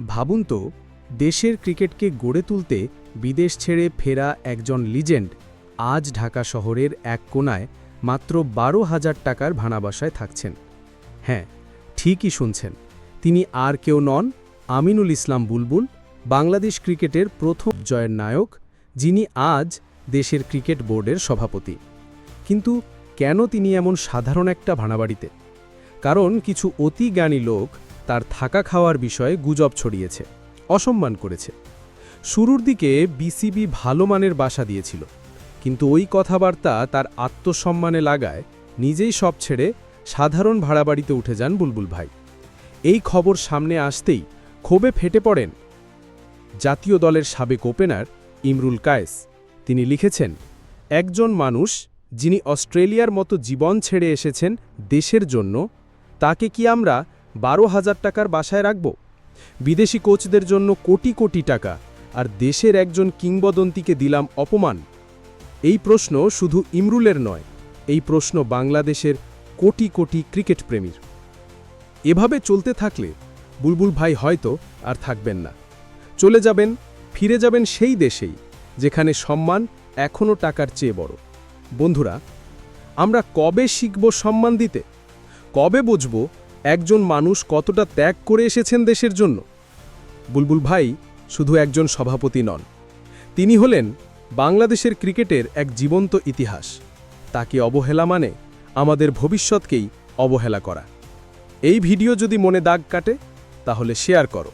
ভাবুন তো, দেশের ক্রিকেটকে গড়ে তুলতে বিদেশ ছেড়ে ফেরা একজন লিজেন্ড আজ ঢাকা শহরের এক কোনায় মাত্র বারো হাজার টাকার ভাড়াবাসায় থাকছেন। হ্যাঁ ঠিকই শুনছেন, তিনি আর কেউ নন আমিনুল ইসলাম বুলবুল, বাংলাদেশ ক্রিকেটের প্রথম জয়ের নায়ক, যিনি আজ দেশের ক্রিকেট বোর্ডের সভাপতি। কিন্তু কেন তিনি এমন সাধারণ একটা ভাড়াবাড়িতে কারণ কিছু অতি জ্ঞানী লোক তার থাকা খাওয়ার বিষয়ে গুজব ছড়িয়েছে, অসম্মান করেছে। শুরুর দিকে বিসিবি ভালো মানের বাসা দিয়েছিল, কিন্তু ওই কথাবার্তা তার আত্মসম্মানে লাগায় নিজেই সব ছেড়ে সাধারণ ভাড়াবাড়িতে উঠে যান বুলবুল ভাই। এই খবর সামনে আসতেই ক্ষোভে ফেটে পড়েন জাতীয় দলের সাবেক ওপেনার ইমরুল কায়েস। তিনি লিখেছেন, একজন মানুষ যিনি অস্ট্রেলিয়ার মতো জীবন ছেড়ে এসেছেন দেশের জন্য, তাকে কি আমরা বারো হাজার টাকার বাসায় রাখব? বিদেশি কোচদের জন্য কোটি কোটি টাকা, আর দেশের একজন কিংবদন্তিকে দিলাম অপমান। এই প্রশ্ন শুধু ইমরুলের নয়, এই প্রশ্ন বাংলাদেশের কোটি কোটি ক্রিকেট প্রেমীর। এভাবে চলতে থাকলে বুলবুল ভাই হয়তো আর থাকবেন না। চলে যাবেন, ফিরে যাবেন সেই দেশেই, যেখানে সম্মান এখনও টাকার চেয়ে বড়। বন্ধুরা, আমরা কবে শিখব সম্মান দিতে? কবে বুঝব একজন মানুষ কতটা ত্যাগ করে এসেছেন দেশের জন্য? বুলবুল ভাই শুধু একজন সভাপতি নন। তিনি হলেন বাংলাদেশের ক্রিকেটের এক জীবন্ত ইতিহাস। তাকে অবহেলা মানে আমাদের ভবিষ্যৎকেই অবহেলা করা। এই ভিডিও যদি মনে দাগ কাটে, তাহলে শেয়ার করো।